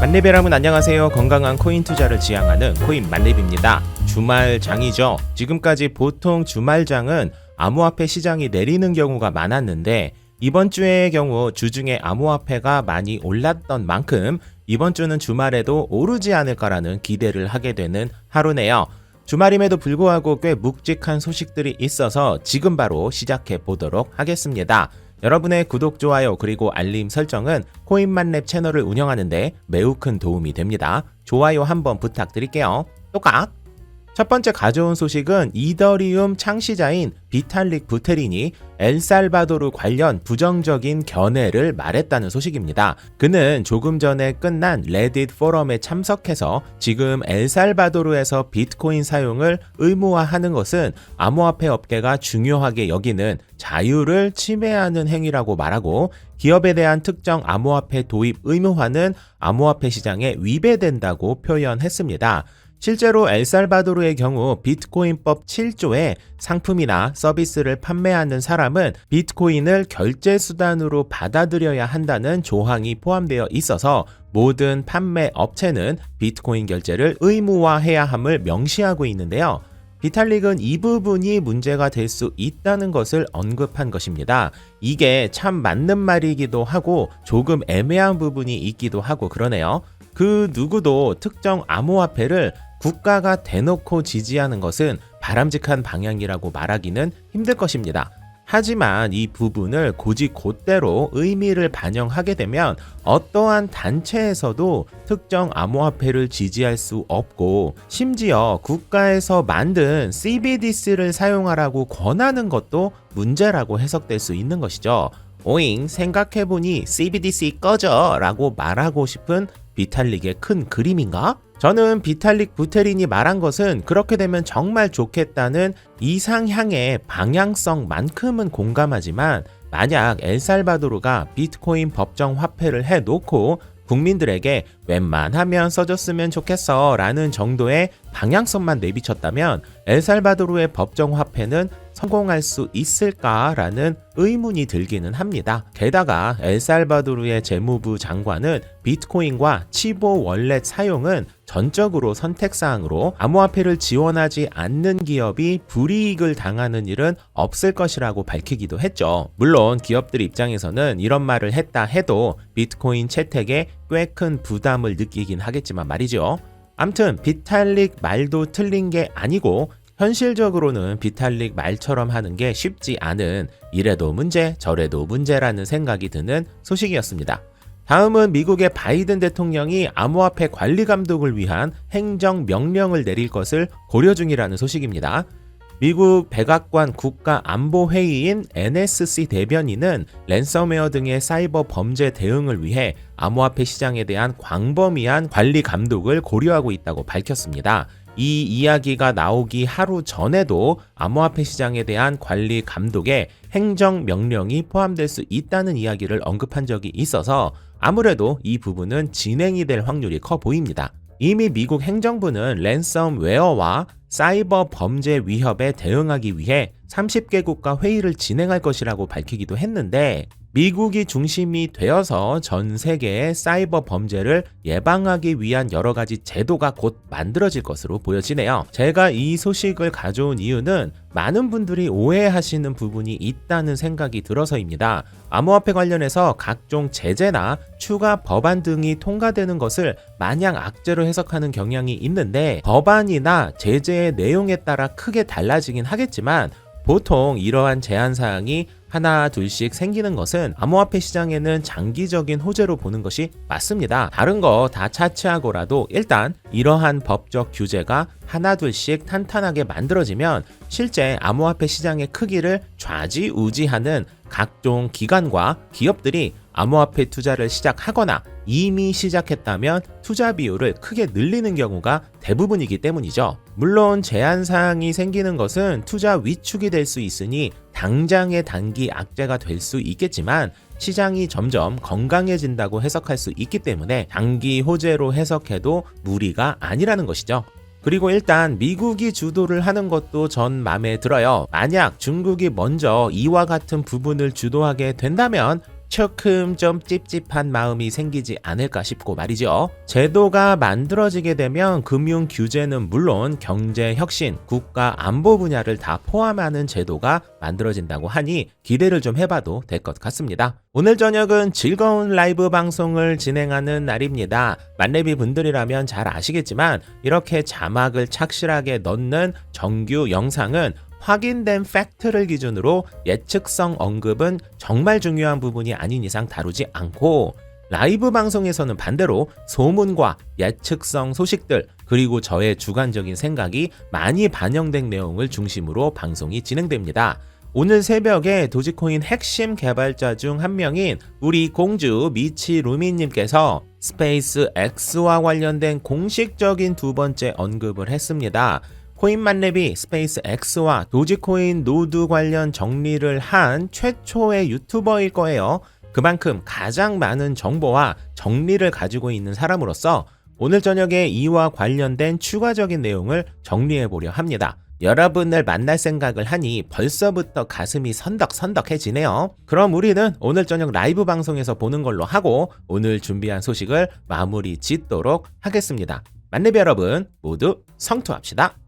만렙 여러분 안녕하세요. 건강한 코인 투자를 지향하는 코인 만렙입니다. 주말장이죠. 지금까지 보통 주말장은 암호화폐 시장이 내리는 경우가 많았는데 이번 주의 경우 주중에 암호화폐가 많이 올랐던 만큼 이번 주는 주말에도 오르지 않을까라는 기대를 하게 되는 하루네요. 주말임에도 불구하고 꽤 묵직한 소식들이 있어서 지금 바로 시작해 보도록 하겠습니다. 여러분의 구독, 좋아요, 그리고 알림 설정은 코인만랩 채널을 운영하는데 매우 큰 도움이 됩니다. 좋아요 한번 부탁드릴게요. 똑깍! 첫 번째 가져온 소식은 이더리움 창시자인 비탈릭 부테린이 엘살바도르 관련 부정적인 견해를 말했다는 소식입니다. 그는 조금 전에 끝난 레딧 포럼에 참석해서 지금 엘살바도르에서 비트코인 사용을 의무화하는 것은 암호화폐 업계가 중요하게 여기는 자유를 침해하는 행위라고 말하고 기업에 대한 특정 암호화폐 도입 의무화는 암호화폐 시장에 위배된다고 표현했습니다. 실제로 엘살바도르의 경우 비트코인법 7조에 상품이나 서비스를 판매하는 사람은 비트코인을 결제 수단으로 받아들여야 한다는 조항이 포함되어 있어서 모든 판매 업체는 비트코인 결제를 의무화해야 함을 명시하고 있는데요. 비탈릭은 이 부분이 문제가 될 수 있다는 것을 언급한 것입니다. 이게 참 맞는 말이기도 하고 조금 애매한 부분이 있기도 하고 그러네요. 그 누구도 특정 암호화폐를 국가가 대놓고 지지하는 것은 바람직한 방향이라고 말하기는 힘들 것입니다. 하지만 이 부분을 고지 곧대로 의미를 반영하게 되면 어떠한 단체에서도 특정 암호화폐를 지지할 수 없고 심지어 국가에서 만든 CBDC를 사용하라고 권하는 것도 문제라고 해석될 수 있는 것이죠. 오잉 생각해보니 CBDC 꺼져 라고 말하고 싶은 비탈릭의 큰 그림인가? 저는 비탈릭 부테린이 말한 것은 그렇게 되면 정말 좋겠다는 이상향의 방향성만큼은 공감하지만 만약 엘살바도르가 비트코인 법정 화폐를 해놓고 국민들에게 웬만하면 써줬으면 좋겠어 라는 정도의 방향성만 내비쳤다면 엘살바도르의 법정 화폐는 성공할 수 있을까라는 의문이 들기는 합니다. 게다가 엘살바도르의 재무부 장관은 비트코인과 치보 월렛 사용은 전적으로 선택사항으로 암호화폐를 지원하지 않는 기업이 불이익을 당하는 일은 없을 것이라고 밝히기도 했죠. 물론 기업들 입장에서는 이런 말을 했다 해도 비트코인 채택에 꽤 큰 부담을 느끼긴 하겠지만 말이죠. 암튼 비탈릭 말도 틀린 게 아니고 현실적으로는 비탈릭 말처럼 하는 게 쉽지 않은 이래도 문제 저래도 문제라는 생각이 드는 소식이었습니다. 다음은 미국의 바이든 대통령이 암호화폐 관리 감독을 위한 행정 명령을 내릴 것을 고려 중이라는 소식입니다. 미국 백악관 국가안보회의인 NSC 대변인은 랜섬웨어 등의 사이버 범죄 대응을 위해 암호화폐 시장에 대한 광범위한 관리 감독을 고려하고 있다고 밝혔습니다. 이 이야기가 나오기 하루 전에도 암호화폐 시장에 대한 관리 감독에 행정 명령이 포함될 수 있다는 이야기를 언급한 적이 있어서 아무래도 이 부분은 진행이 될 확률이 커 보입니다. 이미 미국 행정부는 랜섬웨어와 사이버 범죄 위협에 대응하기 위해 30개국과 회의를 진행할 것이라고 밝히기도 했는데 미국이 중심이 되어서 전 세계의 사이버 범죄를 예방하기 위한 여러 가지 제도가 곧 만들어질 것으로 보여지네요. 제가 이 소식을 가져온 이유는 많은 분들이 오해하시는 부분이 있다는 생각이 들어서입니다. 암호화폐 관련해서 각종 제재나 추가 법안 등이 통과되는 것을 마냥 악재로 해석하는 경향이 있는데 법안이나 제재의 내용에 따라 크게 달라지긴 하겠지만 보통 이러한 제한 사항이 하나 둘씩 생기는 것은 암호화폐 시장에는 장기적인 호재로 보는 것이 맞습니다. 다른 거 다 차치하고라도 일단 이러한 법적 규제가 하나 둘씩 탄탄하게 만들어지면 실제 암호화폐 시장의 크기를 좌지우지하는 각종 기관과 기업들이 암호화폐 투자를 시작하거나 이미 시작했다면 투자 비율을 크게 늘리는 경우가 대부분이기 때문이죠. 물론 제한 사항이 생기는 것은 투자 위축이 될 수 있으니 당장의 단기 악재가 될 수 있겠지만 시장이 점점 건강해진다고 해석할 수 있기 때문에 단기 호재로 해석해도 무리가 아니라는 것이죠. 그리고 일단 미국이 주도를 하는 것도 전 마음에 들어요. 만약 중국이 먼저 이와 같은 부분을 주도하게 된다면 조금 좀 찝찝한 마음이 생기지 않을까 싶고 말이죠. 제도가 만들어지게 되면 금융 규제는 물론 경제 혁신, 국가 안보 분야를 다 포함하는 제도가 만들어진다고 하니 기대를 좀 해봐도 될 것 같습니다. 오늘 저녁은 즐거운 라이브 방송을 진행하는 날입니다. 만렙이 분들이라면 잘 아시겠지만 이렇게 자막을 착실하게 넣는 정규 영상은 확인된 팩트를 기준으로 예측성 언급은 정말 중요한 부분이 아닌 이상 다루지 않고 라이브 방송에서는 반대로 소문과 예측성 소식들 그리고 저의 주관적인 생각이 많이 반영된 내용을 중심으로 방송이 진행됩니다. 오늘 새벽에 도지코인 핵심 개발자 중 한 명인 우리 공주 미치 루미님께서 스페이스 X와 관련된 공식적인 두 번째 언급을 했습니다. 코인만렙이 스페이스 X와 도지코인 노드 관련 정리를 한 최초의 유튜버일 거예요. 그만큼 가장 많은 정보와 정리를 가지고 있는 사람으로서 오늘 저녁에 이와 관련된 추가적인 내용을 정리해 보려 합니다. 여러분을 만날 생각을 하니 벌써부터 가슴이 선덕선덕해지네요. 그럼 우리는 오늘 저녁 라이브 방송에서 보는 걸로 하고 오늘 준비한 소식을 마무리 짓도록 하겠습니다. 만렙 여러분 모두 성투합시다.